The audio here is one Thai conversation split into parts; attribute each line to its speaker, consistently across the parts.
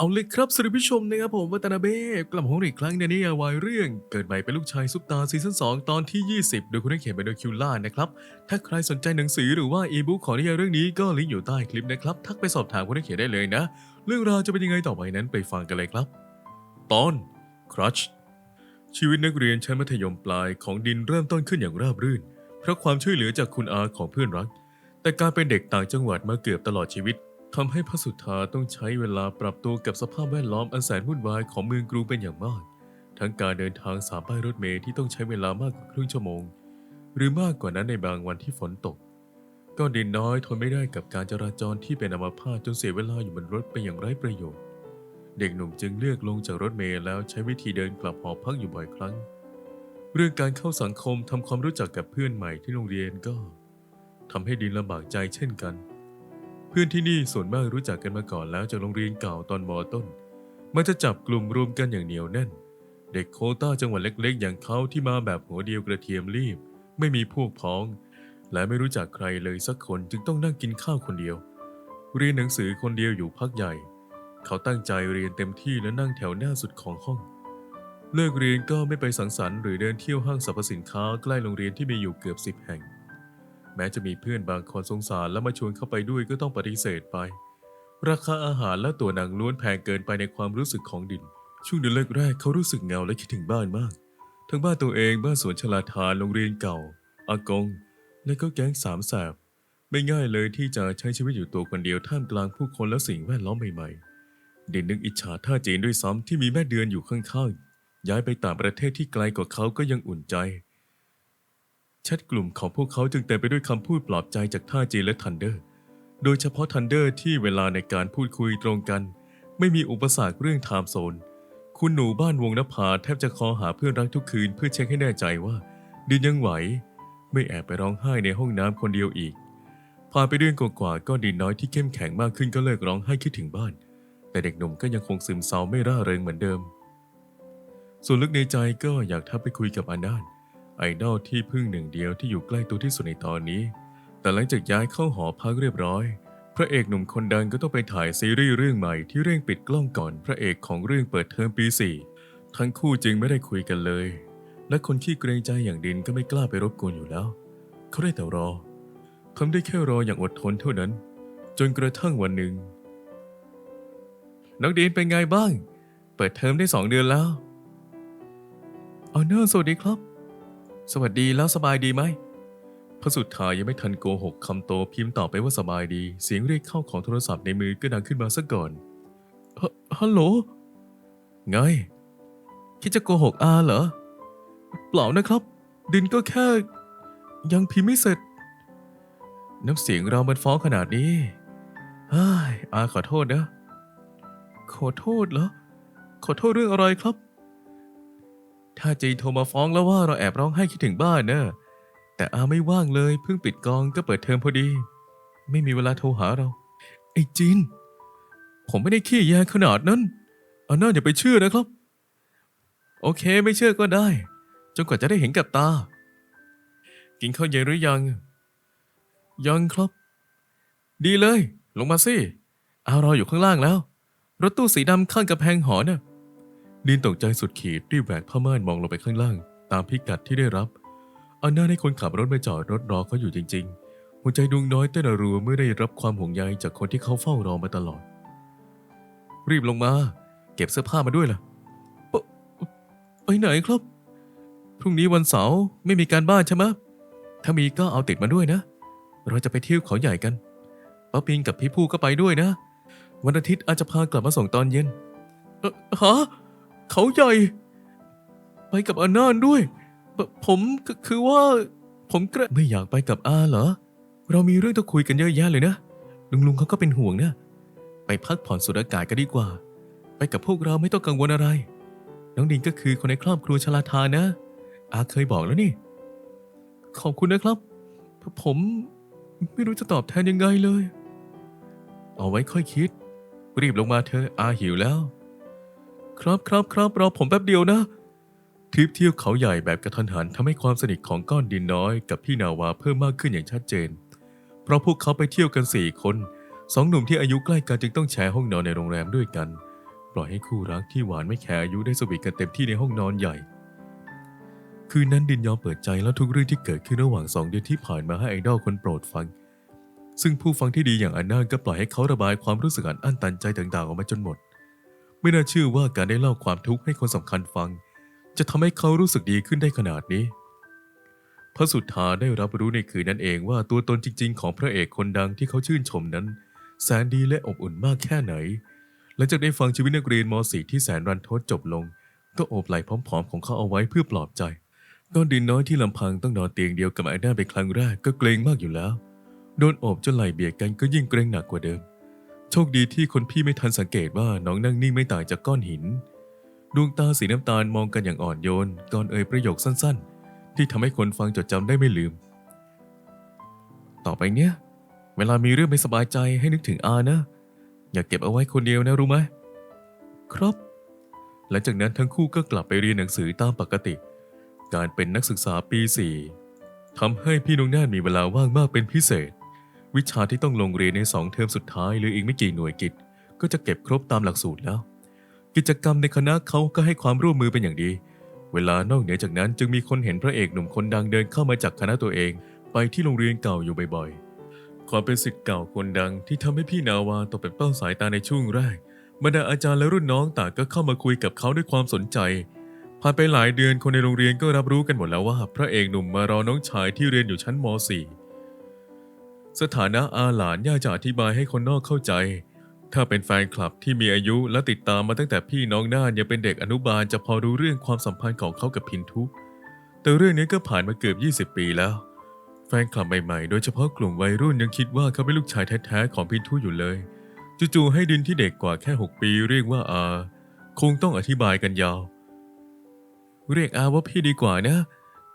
Speaker 1: เอาเลยครับสวัสดีผู้ชมนะครับผมวัตนาเบ้กลับมาพบอีกครั้งในนิยายวายเรื่อง เกิดใหม่เป็นลูกชายซุปตาซีซั่น2ตอนที่ 20 โดยคุณได้เขียนไปโดยคิวล่านะครับ ถ้าใครสนใจหนังสือหรือว่าอีบุ๊กของนิยายเรื่องนี้ก็ลิงก์อยู่ใต้คลิปนะครับ ทักไปสอบถามคุณได้เขียนได้เลยนะ เรื่องราวจะเป็นยังไงต่อไปนั้นไปฟังกันเลยครับ ตอนครัชชีวิตนักเรียนชั้นมัธยมปลายของดินเริ่มต้นขึ้นอย่างราบรื่น เพราะความช่วยเหลือจากคุณอาของเพื่อนรัก แต่การเป็นเด็กต่างจังหวัดมาเกือบตลอดชีวิต ทำให้พระสุธาต้องใช้เวลาปรับตัวกับสภาพแวดล้อมอันแสนวุ่นวายของเมืองกรุงเป็นอย่างมาก ทั้งการเดินทางสามป้ายรถเมล์ที่ต้องใช้เวลามากกว่าครึ่งชั่วโมง หรือมากกว่านั้นในบางวันที่ฝนตก ก็ดินน้อยทนไม่ได้กับการจราจรที่เป็นอัมพาตจนเสียเวลาอยู่บนรถไปอย่างไร้ประโยชน์ เด็กหนุ่มจึงเลือกลงจากรถเมล์แล้วใช้วิธีเดินกลับหอพักอยู่บ่อยครั้ง เรื่องการเข้าสังคมทำความรู้จักกับเพื่อนใหม่ที่โรงเรียนก็ทำให้ดินลำบากใจเช่นกันเเพื่อนที่นี่ส่วนมากรู้จักกันมาก่อนแล้วจากโรงเรียนเก่าตอนมอต้น มันจะจับกลุ่มรวมกันอย่างเหนียวแน่น เด็กโคต้าจังหวัดเล็กๆ อย่างเขาที่มาแบบหัวเดียวกระเทียมรีบ ไม่มีพวกพ้อง และไม่รู้จักใครเลยสักคนจึงต้องนั่งกินข้าวคนเดียว เรียนหนังสือคนเดียวอยู่พักใหญ่ เขาตั้งใจเรียนเต็มที่และนั่งแถวหน้าสุดของห้อง เลิกเรียนก็ไม่ไปสังสรรค์หรือเดินเที่ยวห้างสรรพสินค้าใกล้โรงเรียนที่มีอยู่เกือบสิบแห่ง ม้จะมีเพื่อนบางคนสงสารและมาชวนเข้าไปด้วยก็ต้องปฏิเสธไป ราคาอาหารและตัวหนังล้วนแพงเกินไปในความรู้สึกของดิน ช่วงเดือนแรกๆเขารู้สึกเหงาและคิดถึงบ้านมาก ทั้งบ้านตัวเองบ้านสวนชลาทานโรงเรียนเก่า อากง และก็แก๊งสามแสบไม่ง่ายเลยที่จะใช้ชีวิตอยู่ตัวคนเดียวท่ามกลางผู้คนและสิ่งแวดล้อมใหม่ๆ เดินนึกอิจฉาท่าจีนด้วยซ้ำที่มีแม่เดือนอยู่ข้างๆ ย้ายไปต่างประเทศที่ไกลกว่าเขาก็ยังอุ่นใจ แชทกลุ่มของพวกเขาจึงเต็มไปด้วยคำพูดปลอบใจจากท่าจีและทันเดอร์ โดยเฉพาะทันเดอร์ที่เวลาในการพูดคุยตรงกัน ไม่มีอุปสรรคเรื่องไทม์โซน คุณหนูบ้านวงนภาแทบจะคอหาเพื่อนรักทุกคืนเพื่อเช็คให้แน่ใจว่าดินยังไหว ไม่แอบไปร้องไห้ในห้องน้ำคนเดียวอีก ผ่านไปเดือนกว่าๆก็ดินน้อยที่เข้มแข็งมากขึ้นก็เลิกร้องไห้คิดถึงบ้าน แต่เด็กหนุ่มก็ยังคงซึมเศร้าไม่ร่าเริงเหมือนเดิม ส่วนลึกในใจก็อยากทักไปคุยกับอานาน ไอดอลที่พึ่งหนึ่งเดียวที่อยู่ใกล้ตัวที่สุดในตอนนี้ แต่หลังจากย้ายเข้าหอพักเรียบร้อย พระเอกหนุ่มคนดังก็ต้องไปถ่ายซีรีส์เรื่องใหม่ที่เร่งปิดกล้องก่อนพระเอกของเรื่องเปิดเทอมปีสี่ทั้งคู่จึงไม่ได้คุยกันเลย และคนขี้เกรงใจอย่างดินก็ไม่กล้าไปรบกวนอยู่แล้ว เขาได้แต่รอทำได้แค่รออย่างอดทนเท่านั้น จนกระทั่งวันหนึ่งน้องดินเป็นไงบ้าง เปิดเทอมได้สองเดือนแล้วเอาเนอร์สวัสดีครับ สวัสดีแล้วสบายดีไหมพระสุดท้ายยังไม่ทันโกหกคำโตพิมพ์ตอบไปว่าสบายดี เสียงเรียกเข้าของโทรศัพท์ในมือก็ดังขึ้นมาซะก่อนฮฮัลโหล ไง คิดจะโกหกอาเหรอ เปล่านะครับ ดินก็แค่ ยังพิมพ์ไม่เสร็จ น้ำเสียงเรามันฟ้องขนาดนี้เฮ้ยอาขอโทษนะ ขอโทษเหรอ ขอโทษเรื่องอะไรครับ ถ้าจีโทรมาฟ้องแล้วว่าเราแอบร้องไห้คิดถึงบ้านเนะแต่อาไม่ว่างเลยเพิ่งปิดกองก็เปิดเทอมพอดี ไม่มีเวลาโทรหาเรา ไอ้จีนผมไม่ได้ขี้แยขนาดนั้นอาน่าอย่าไปเชื่อนะครับ โอเคไม่เชื่อก็ได้ จนกว่าจะได้เห็นกับตา กินข้าวเย็นหรือยัง ยังครับ ดีเลย ลงมาสิอารออยู่ข้างล่างแล้ว รถตู้สีดำข้างกำแพงหอน่ะ ดินตกใจสุดขีดรีบแหวกผ้าม่านมองลงไปข้างล่าง ตามพิกัดที่ได้รับอันน่าให้คนขับรถมาจอดรถรอเขาอยู่จริง ๆ หัวใจดวงน้อยเต้นรัวเมื่อได้รับความห่วงใยจากคนที่เขาเฝ้ารอมาตลอด รีบลงมา เก็บเสื้อผ้ามาด้วยล่ะปไปไหนครับ พรุ่งนี้วันเสาร์ไม่มีการบ้านใช่ไหมถ้ามีก็เอาติดมาด้วยนะ เราจะไปเที่ยวเขาใหญ่กันป้าปิงกับพี่ผู้ก็ไปด้วยนะ วันอาทิตย์อาจจะพากลับมาส่งตอนเย็นเออฮะ เขาใหญ่ ไปกับอานานด้วยผผมคือคือว่า ผมกระไม่อยากไปกับอาเหรอ เรามีเรื่องต้องคุยกันเยอะแยะเลยนะ ลุงลุงเขาก็เป็นห่วงนะ ไปพักผ่อนสูดอากาศกันดีกว่า ไปกับพวกเราไม่ต้องกังวลอะไร น้องดินก็คือคนในครอบครัวชลาทานนะ อาเคยบอกแล้วนี่ ขอบคุณนะครับ ผมไม่รู้จะตอบแทนยังไงเลย เอาไว้ค่อยคิด รีบลงมาเธอะอาหิวแล้ว ครับครับครับรอผมแป๊บเดียวนะ ทริปเที่ยวเขาใหญ่แบบกระทันหันทำให้ความสนิทของก้อนดินน้อยกับพี่นาวาเพิ่มมากขึ้นอย่างชัดเจน เพราะพวกเขาไปเที่ยวกันสี่คนสองหนุ่มที่อายุใกล้กันจึงต้องแชร์ห้องนอนในโรงแรมด้วยกัน ปล่อยให้คู่รักที่หวานไม่แคร์อายุได้สวีทกันเต็มที่ในห้องนอนใหญ่ คืนนั้นดินยอมเปิดใจแล้วทุกเรื่องที่เกิดขึ้นระหว่างสองเดือนที่ผ่านมาให้ไอดอลคนโปรดฟัง ซึ่งผู้ฟังที่ดีอย่างอันนาก็ปล่อยให้เขาระบายความรู้สึกอันอั้นตันใจต่างๆออกมาจนหมด ไม่น่าเชื่อว่าการได้เล่าความทุกข์ให้คนสำคัญฟัง จะทำให้เขารู้สึกดีขึ้นได้ขนาดนี้ พระสุธาได้รับรู้ในคืนนั้นเองว่าตัวตนจริง ๆ ของพระเอกคนดังที่เขาชื่นชมนั้น แสนดีและอบอุ่นมากแค่ไหน หลังจากได้ฟังชีวิตนักเรียนม .4 ที่แสนรันทดจบลง ก็โอบไหล่พร้อม ๆ ของเขาเอาไว้เพื่อปลอบใจก้อนดินน้อยที่ลำพังต้องนอนเตียงเดียวกับไอ้ด้าเป็นครั้งแรกก็เกรงมากอยู่แล้ว โดนโอบจนไหล่เบียดกันก็ยิ่งเกรงหนักกว่าเดิม โชคดีที่คนพี่ไม่ทันสังเกตว่าน้องนั่งนิ่งไม่ต่างจากก้อนหิน ดวงตาสีน้ำตาลมองกันอย่างอ่อนโยนก่อนเอ่ยประโยคสั้นๆ ที่ทำให้คนฟังจดจำได้ไม่ลืม ต่อไปเนี้ย เวลามีเรื่องไม่สบายใจให้นึกถึงอานะ อย่าเก็บเอาไว้คนเดียวนะรู้ไหมครับ หลังจากนั้นทั้งคู่ก็กลับไปเรียนหนังสือตามปกติ การเป็นนักศึกษาปี 4ทำให้พี่น้องน่านมีเวลาว่างมากเป็นพิเศษ วิชาที่ต้องลงเรียนในสองเทอมสุดท้ายหรืออีกไม่กี่หน่วยกิจ ก็จะเก็บครบตามหลักสูตรแล้ว กิจกรรมในคณะเขาก็ให้ความร่วมมือเป็นอย่างดี เวลานอกเหนือจากนั้นจึงมีคนเห็นพระเอกหนุ่มคนดังเดินเข้ามาจากคณะตัวเอง ไปที่โรงเรียนเก่าอยู่บ่อยๆ ความเป็นศิษย์เก่าคนดังที่ทำให้พี่นาวาตกเป็นเป้าสายตาในช่วงแรกบรรดาอาจารย์และรุ่นน้องต่างก็เข้ามาคุยกับเขาด้วยความสนใจผ่านไปหลายเดือนคนในโรงเรียนก็รับรู้กันหมดแล้วว่า พระเอกหนุ่มมารอน้องชายที่เรียนอยู่ชั้นม .4 สถานะอาหลานย่าจะอธิบายให้คนนอกเข้าใจ ถ้าเป็นแฟนคลับที่มีอายุและติดตามมาตั้งแต่พี่น้องน่านยังเป็นเด็กอนุบาลจะพอรู้เรื่องความสัมพันธ์ของเขากับพินทุ แต่เรื่องนี้ก็ผ่านมาเกือบ 20 ปีแล้ว แฟนคลับใหม่ๆ โดยเฉพาะกลุ่มวัยรุ่นยังคิดว่าเขาเป็นลูกชายแท้ๆของพินทุอยู่เลย จู่ๆให้ดินที่เด็กกว่าแค่ 6 ปีเรียกว่าอา คงต้องอธิบายกันยาว เรียกอาว่าพี่ดีกว่านะ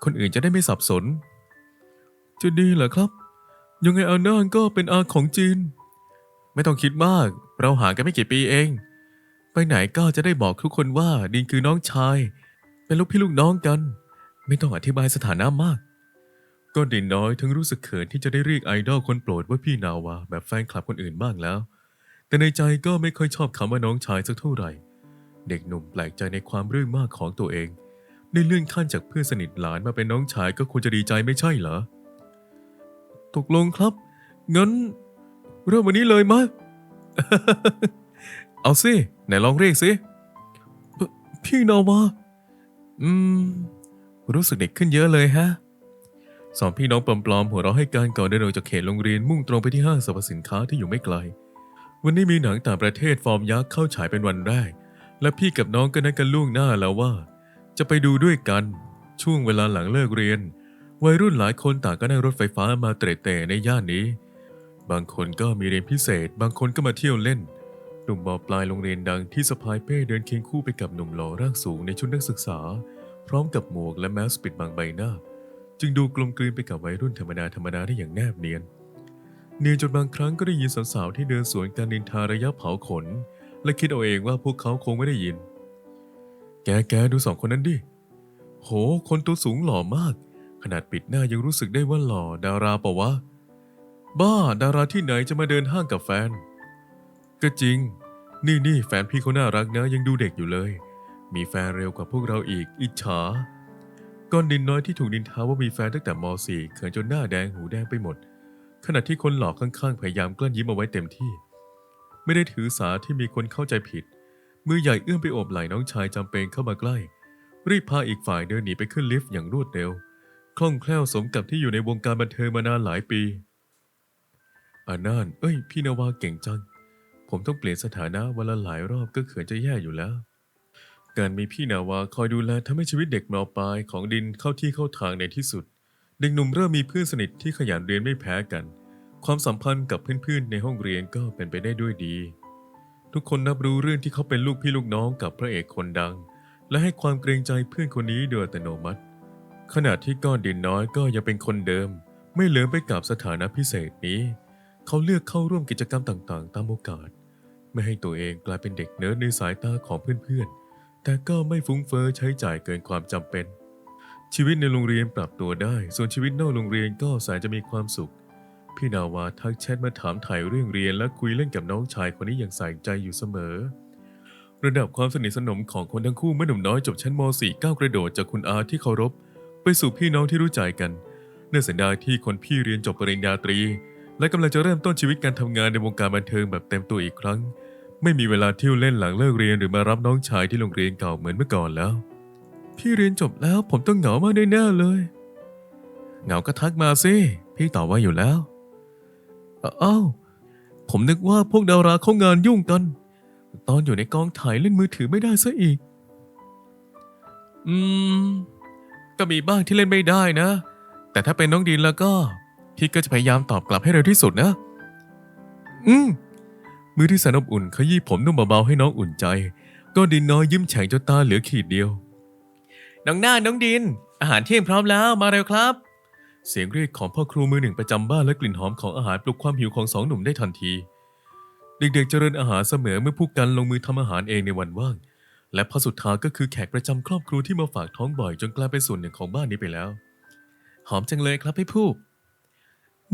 Speaker 1: คนอื่นจะได้ไม่สับสน จะดีเหรอครับ ยังไงอาน่านก็เป็นอาของจีน ไม่ต้องคิดมาก เราห่างกันไม่กี่ปีเอง ไปไหนก็จะได้บอกทุกคนว่าดินคือน้องชาย เป็นลูกพี่ลูกน้องกัน ไม่ต้องอธิบายสถานะมาก ก็ดินน้อยทั้งรู้สึกเขินที่จะได้เรียกไอดอลคนโปรดว่าพี่นาวาแบบแฟนคลับคนอื่นบ้างแล้ว แต่ในใจก็ไม่ค่อยชอบคำว่าน้องชายสักเท่าไหร่ เด็กหนุ่มแปลกใจในความเรื่องมากของตัวเองได้เลื่อนขั้นจากเพื่อนสนิทหลานมาเป็นน้องชายก็ควรจะดีใจไม่ใช่เหรอ ตกลงครับ งั้น เริ่มวันนี้เลยมะ เอาสิ ไหนลองเรียกสิ พี่นาวาอืม รู้สึกเด็กขึ้นเยอะเลยฮะ สองพี่น้องปลอมๆหัวเราะให้การก่อนเดินออกจากเขตโรงเรียนมุ่งตรงไปที่ห้างสรรพสินค้าที่อยู่ไม่ไกล วันนี้มีหนังต่างประเทศฟอร์มยักษ์เข้าฉายเป็นวันแรก และพี่กับน้องก็นัดกันล่วงหน้าแล้วว่า จะไปดูด้วยกัน ช่วงเวลาหลังเลิกเรียน วัยรุ่นหลายคนต่างก็นั่งรถไฟฟ้ามาเตร่เตในย่านนี้ บางคนก็มีเรียนพิเศษ บางคนก็มาเที่ยวเล่น หนุ่มมปลายโรงเรียนดังที่สะพายเป้เดินเคียงคู่ไปกับหนุ่มหล่อร่างสูงในชุดนักศึกษา พร้อมกับหมวกและแมสปิดบังใบหน้า จึงดูกลมกลืนไปกับวัยรุ่นธรรมดาธรรมดาได้อย่างแนบเนียน เนียนจนบางครั้งก็ได้ยินสาวๆที่เดินสวนการนินทาระยะเผาขน และคิดเอาเองว่าพวกเขาคงไม่ได้ยิน แกแกดูสองคนนั้นดิ โห คนตัวสูงหล่อมาก ขนาดปิดหน้ายังรู้สึกได้ว่าหล่อดาราปล่าวะ บ้าดาราที่ไหนจะมาเดินห้างกับแฟน ก็จริง นี่นี่แฟนพี่เขาน่ารักนะยังดูเด็กอยู่เลย มีแฟนเร็วกว่าพวกเราอีก อิจฉาก้อนดินน้อยที่ถูกนินทาว่ามีแฟนตั้งแต่ม .4 เขินจนหน้าแดงหูแดงไปหมด ขณะที่คนหลอกข้างๆพยายามกลั้นยิ้มเอาไว้เต็มที่ ไม่ได้ถือสาที่มีคนเข้าใจผิด มือใหญ่เอื้อมไปโอบไหล่น้องชายจำเป็นเข้ามาใกล้ รีบพาอีกฝ่ายเดินหนีไปขึ้นลิฟต์อย่างรวดเร็ว คล่องแคล่วสมกับที่อยู่ในวงการบันเทิงมานานหลายปีอาน่าน เอ้ย พี่นาวาเก่งจัง ผมต้องเปลี่ยนสถานะวันละหลายรอบก็เขินจะแย่อยู่แล้ว การมีพี่นาวาคอยดูแลทำให้ชีวิตเด็กมปลายของดินเข้าที่เข้าทางในที่สุด เด็กหนุ่มเริ่มมีเพื่อนสนิทที่ขยันเรียนไม่แพ้กัน ความสัมพันธ์กับเพื่อนๆในห้องเรียนก็เป็นไปได้ด้วยดี ทุกคนนับรู้เรื่องที่เขาเป็นลูกพี่ลูกน้องกับพระเอกคนดัง และให้ความเกรงใจเพื่อนคนนี้โดยอัตโนมัติ ขณะที่ก้อนดินน้อยก็ยังเป็นคนเดิม ไม่เหลือไปกับสถานะพิเศษนี้ เขาเลือกเข้าร่วมกิจกรรมต่างๆ ตามโอกาส ไม่ให้ตัวเองกลายเป็นเด็กเนิร์ดในสายตาของเพื่อนๆ แต่ก็ไม่ฟุ้งเฟอ้อใช้จ่ายเกินความจำเป็น ชีวิตในโรงเรียนปรับตัวได้ ส่วนชีวิตนอกโรงเรียนก็แสนจะมีความสุข พี่นาวาทักแชทมาถามถ่ายเรื่องเรียนและคุยเล่นกับน้องชายคนนี้อย่างใส่ใจอยู่เสมอระดับความสนิทสนมของคนทั้งคู่เมื่อหนุ่มน้อยจบชั้นม .4 ก้าวกระโดดจากคุณอาที่เคารพ ไปสู่พี่น้องที่รู้ใจกัน เนื่องเสียดายที่คนพี่เรียนจบปริญญาตรี และกำลังจะเริ่มต้นชีวิตการทำงานในวงการบันเทิงแบบเต็มตัวอีกครั้ง ไม่มีเวลาเที่ยวเล่นหลังเลิกเรียนหรือมารับน้องชายที่โรงเรียนเก่าเหมือนเมื่อก่อนแล้ว พี่เรียนจบแล้วผมต้องเหงามากแน่ๆเลย เหงาก็ทักมาสิพี่ตอบว่าอยู่แล้วเอ้าผมนึกว่าพวกดาราเขางานยุ่งกัน ตอนอยู่ในกองถ่ายเล่นมือถือไม่ได้ซะอีก อืม ก็มีบ้างที่เล่นไม่ได้นะ แต่ถ้าเป็นน้องดินแล้วก็ พี่ก็จะพยายามตอบกลับให้เร็วที่สุดนะ อืมมือที่แสนอบอุ่นขยี้ผมนุ่มเบาๆให้น้องอุ่นใจ ก็ดินน้อยยิ้มแฉ่งจนตาเหลือขีดเดียว น้องหน้าน้องดิน อาหารเที่ยงพร้อมแล้วมาเร็วครับ เสียงเรียกของพ่อครูมือหนึ่งประจำบ้านและกลิ่นหอมของอาหารปลุกความหิวของสองหนุ่มได้ทันที เด็กๆเจริญอาหารเสมอเมื่อผู้กันลงมือทำอาหารเองในวันว่าง และพระสุดท้ายก็คือแขกประจำครอบครัวที่มาฝากท้องบ่อย จนกลายเป็นส่วนหนึ่งของบ้านนี้ไปแล้ว หอมจังเลยครับพี่ผู้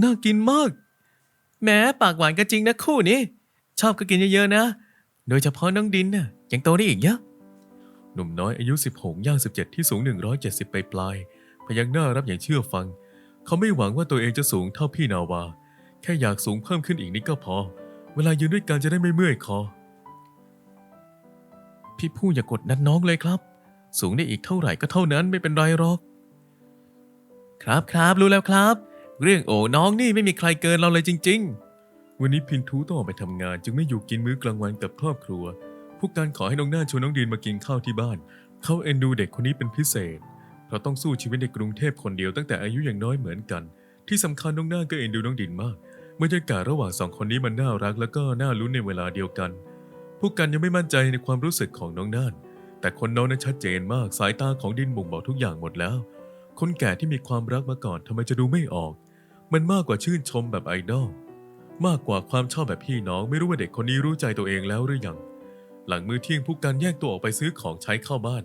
Speaker 1: น่ากินมาก แม้ปากหวานกันจริงนะคู่นี้ ชอบก็กินเยอะๆนะ โดยเฉพาะน้องดินน่ะยังโตได้อีกเยอะหนุ่มน้อยอายุ 16 ย่าง 17 ที่สูง 170 ไปปลาย พยักหน้ารับอย่างเชื่อฟัง เขาไม่หวังว่าตัวเองจะสูงเท่าพี่นาวา แค่อยากสูงเพิ่มขึ้นอีกนิดก็พอ เวลายืนด้วยกันจะได้ไม่เมื่อยคอ พี่ผู้อย่ากกดนัดน้องเลยครับ สูงได้อีกเท่าไหร่ก็เท่านั้นไม่เป็นไรหรอก ครับครับรู้แล้วครับ เรื่องโอ้น้องนี่ไม่มีใครเกินเราเลยจริง ๆ วันนี้พินทูต้องออกไปทำงาน จึงไม่อยู่กินมื้อกลางวันกับครอบครัว ผู้การขอให้น้องหน่าชวนน้องดีนมากินข้าวที่บ้าน เขาเอ็นดูเด็กคนนี้เป็นพิเศษ เพราะต้องสู้ชีวิตในกรุงเทพคนเดียวตั้งแต่อายุอย่างน้อยเหมือนกัน ที่สำคัญน้องหน่าก็เอ็นดูน้องดินมากบรรยากาศระหว่างสองคนนี้มันน่ารักแล้วก็น่าลุ้นในเวลาเดียวกัน ผู้กันยังไม่มั่นใจในความรู้สึกของน้องน่าน แต่คนน้องนั้นชัดเจนมากสายตาของดินบ่งบอกทุกอย่างหมดแล้ว คนแก่ที่มีความรักมาก่อนทำไมจะดูไม่ออก มันมากกว่าชื่นชมแบบไอดอลมากกว่าความชอบแบบพี่น้องไม่รู้ว่าเด็กคนนี้รู้ใจตัวเองแล้วหรือยัง หลังมือเที่ยงผู้กันแยกตัวออกไปซื้อของใช้เข้าบ้าน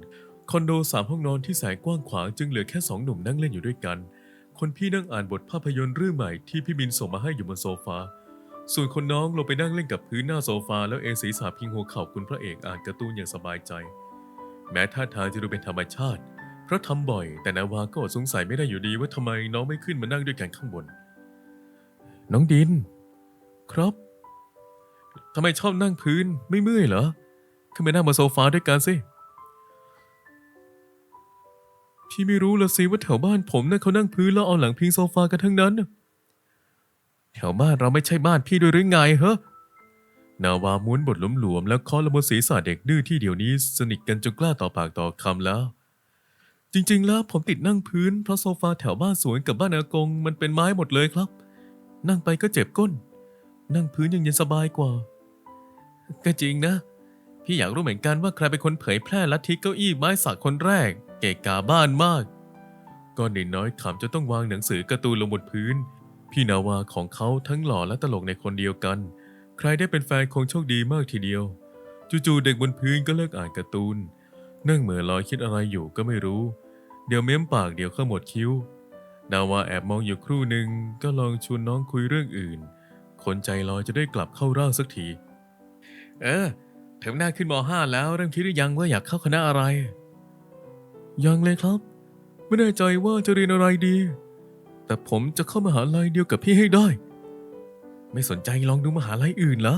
Speaker 1: คอนโดสามห้องนอนที่แสนกว้างขวางจึงเหลือแค่สองหนุ่มนั่งเล่นอยู่ด้วยกัน คนพี่นั่งอ่านบทภาพยนตร์เรื่องใหม่ที่พี่บินส่งมาให้อยู่บนโซฟา ส่วนคนน้องลงไปนั่งเล่นกับพื้นหน้าโซฟาแล้วเอศีรษะพิงหัวเข่าคุณพระเอกอ่านการ์ตูนอย่างสบายใจ แม้ท่าทางจะดูเป็นธรรมชาติ เพราะทำบ่อย แต่นาวาก็อดสงสัยไม่ได้อยู่ดีว่าทำไมน้องไม่ขึ้นมานั่งด้วยกันข้างบน น้องดิน ครับทำไมชอบนั่งพื้นไม่เมื่อยเหรอขึ้นไปนั่งบนโซฟาด้วยกันสิพี่ไม่รู้ละสิว่าแถวบ้านผมนะ่ะเขานั่งพื้นแล้วเอาหลังพิงโซฟากันทั้งนั้น แถวบ้านเราไม่ใช่บ้านพี่ด้วยหรือไงเหรอนาวาม้วนบทหลวมๆแล้วเคาะละบนศีรษะเด็กดื้อที่เดี๋ยวนี้สนิทกันจนกล้าต่อปากต่อคำแล้ว จริงๆแล้วผมติดนั่งพื้นเพราะโซฟาแถวบ้านสวนกับบ้านอากงมันเป็นไม้หมดเลยครับ นั่งไปก็เจ็บก้น นั่งพื้นยังเย็นสบายกว่า ก็จริงนะ พี่อยากรู้เหมือนกันว่าใครเป็นคนเผยแพร่ลัทธิเก้าอี้ไม้สักคนแรก เกะกาบ้านมากก้อนดินน้อยขำจนต้องวางหนังสือการ์ตูนลงบนพื้น พี่นาวาของเขาทั้งหล่อและตลกในคนเดียวกัน ใครได้เป็นแฟนคงโชคดีมากทีเดียว จู่ๆเด็กบนพื้นก็เลิกอ่านการ์ตูน นั่งเหมือลอยคิดอะไรอยู่ก็ไม่รู้ เดี๋ยวเม้มปากเดี๋ยวขมวดคิ้ว นาวาแอบมองอยู่ครู่หนึ่งก็ลองชวนน้องคุยเรื่องอื่น คนใจลอยจะได้กลับเข้าร่างสักที เออเทอมหน้าขึ้นม .5 แล้วเริ่มคิดหรือยังว่าอยากเข้าคณะอะไร ยังเลยครับ ไม่แน่ใจว่าจะเรียนอะไรดี แต่ผมจะเข้ามหาลัยเดียวกับพี่ให้ได้ ไม่สนใจลองดูมหาลัยอื่นเหรอ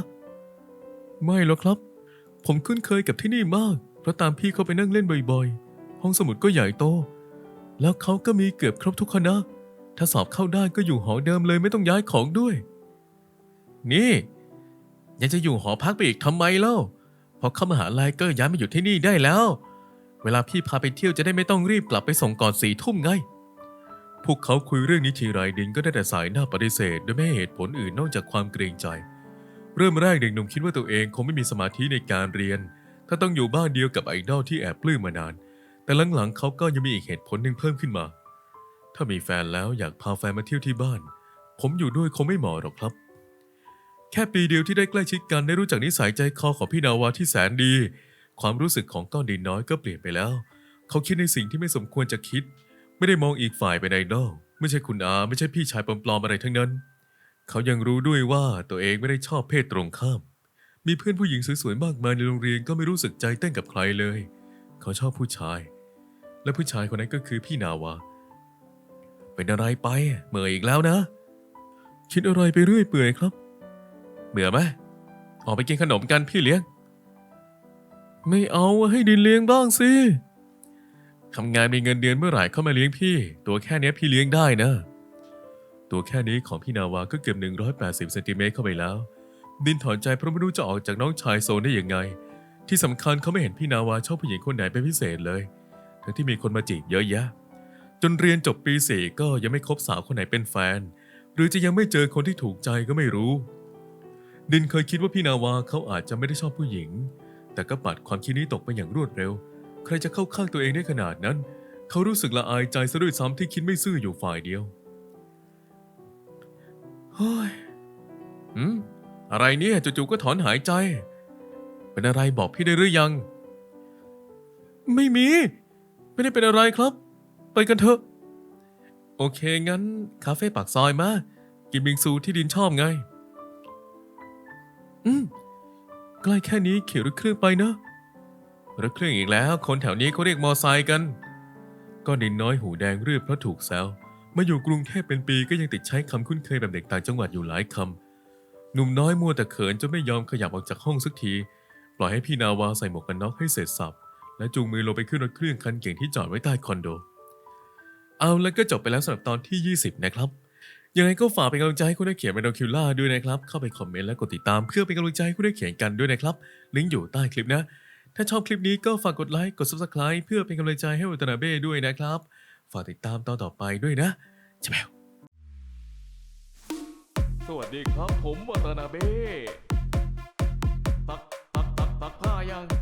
Speaker 1: ไม่หรอกครับ ผมคุ้นเคยกับที่นี่มาก เพราะตามพี่เขาไปนั่งเล่นบ่อยๆ ห้องสมุดก็ใหญ่โต แล้วเขาก็มีเกือบครบทุกคณะ ถ้าสอบเข้าได้ก็อยู่หอเดิมเลยไม่ต้องย้ายของด้วย นี่ยังจะอยู่หอพักไปอีกทำไมเล่า พอเข้ามหาลัยก็ย้ายมาอยู่ที่นี่ได้แล้ว เวลาพี่พาไปเที่ยวจะได้ไม่ต้องรีบกลับไปส่งก่อนสี่ทุ่มไง พวกเขาคุยเรื่องนี้ทีไรดินก็ได้แต่สายหน้าปฏิเสธโดยไม่ให้เหตุผลอื่นนอกจากความเกรงใจ เริ่มแรกเด็กหนุ่มคิดว่าตัวเองคงไม่มีสมาธิในการเรียน ถ้าต้องอยู่บ้านเดียวกับไอดอลที่แอบปลื้มมานาน แต่หลังๆเขาก็ยังมีอีกเหตุผลหนึ่งเพิ่มขึ้นมา ถ้ามีแฟนแล้วอยากพาแฟนมาเที่ยวที่บ้าน ผมอยู่ด้วยคงไม่เหมาะหรอกครับ แค่ปีเดียวที่ได้ใกล้ชิดกันได้รู้จักนิสัยใจคอของพี่นาวาที่แสนดี ความรู้สึกของก้อนดินน้อยก็เปลี่ยนไปแล้ว เขาคิดในสิ่งที่ไม่สมควรจะคิด ไม่ได้มองอีกฝ่ายเป็นไอดอลไม่ใช่คุณอาไม่ใช่พี่ชายปลอมๆอะไรทั้งนั้น เขายังรู้ด้วยว่าตัวเองไม่ได้ชอบเพศตรงข้าม มีเพื่อนผู้หญิงสวยๆมากมายในโรงเรียนก็ไม่รู้สึกใจเต้นกับใครเลย เขาชอบผู้ชาย และผู้ชายคนนั้นก็คือพี่นาวา เป็นอะไรไปเมื่ออีกแล้วนะ คิดอะไรไปเรื่อยเปื่อยครับเบื่อไหมออกไปกินขนมกันพี่เลี้ยง ไม่เอาให้ดินเลี้ยงบ้างสิ ทำงานมีเงินเดือนเมื่อไหร่เข้ามาเลี้ยงพี่ ตัวแค่นี้พี่เลี้ยงได้นะ ตัวแค่นี้ของพี่นาวาก็เกือบ180เซนติเมตรเข้าไปแล้ว ดินถอนใจเพราะไม่รู้จะออกจากน้องชายโซนได้ยังไง ที่สำคัญเขาไม่เห็นพี่นาวาชอบผู้หญิงคนไหนเป็นพิเศษเลย ทั้งที่มีคนมาจีบเยอะแยะ จนเรียนจบปีสี่ก็ยังไม่คบสาวคนไหนเป็นแฟน หรือจะยังไม่เจอคนที่ถูกใจก็ไม่รู้ ดินเคยคิดว่าพี่นาวาเขาอาจจะไม่ได้ชอบผู้หญิง แต่ก็ปัดความคิดนี้ตกไปอย่างรวดเร็ว ใครจะเข้าข้างตัวเองได้ขนาดนั้น เขารู้สึกละอายใจซะด้วยซ้ำที่คิดไม่ซื่ออยู่ฝ่ายเดียวเฮ้ยหืมอะไรเนี่ยจู่ๆก็ถอนหายใจ เป็นอะไรบอกพี่ได้หรือยัง ไม่มี ไม่ได้เป็นอะไรครับ ไปกันเถอะ โอเคงั้น คาเฟ่ปากซอยมา กินบิงซูที่ดินชอบไง อืมใกล้แค่นี้เขียวรถเครื่องไปเนอะ รถเครื่องอีกแล้ว คนแถวนี้เขาเรียกมอไซค์กัน ก็ดินน้อยหูแดงรือบเพราะถูกแซวมาอยู่กรุงเทพเป็นปีก็ยังติดใช้คำคุ้นเคยแบบเด็กต่างจังหวัดอยู่หลายคำหนุ่มน้อยมัวแต่เขินจนไม่ยอมขยับออกจากห้องสักที ปล่อยให้พี่นาวาใส่หมวกกันน็อกให้เสร็จสับและจูงมือลงไปขึ้นรถเครื่องคันเก่งที่จอดไว้ใต้คอนโด เอาแล้วก็จบไปแล้วสำหรับตอนที่ 20 นะครับ ยังไงก็ฝากเป็นกำลังใจให้คุณนักเขียนเป็นคิวล่าด้วยนะครับ เข้าไปคอมเมนต์และกดติดตามเพื่อเป็นกำลังใจให้คุณนักเขียนกันด้วยนะครับ ลิงก์อยู่ใต้คลิปนะ ถ้าชอบคลิปนี้ก็ฝากกดไลค์ กด subscribe เพื่อเป็นกำลังใจให้วัตนาเบ้ด้วยนะครับ ฝากติดตามตอนต่อไปด้วยนะจะแมวสวัสดีครับผมวัตนาเบ้ตักตักตักตักผ้ายัง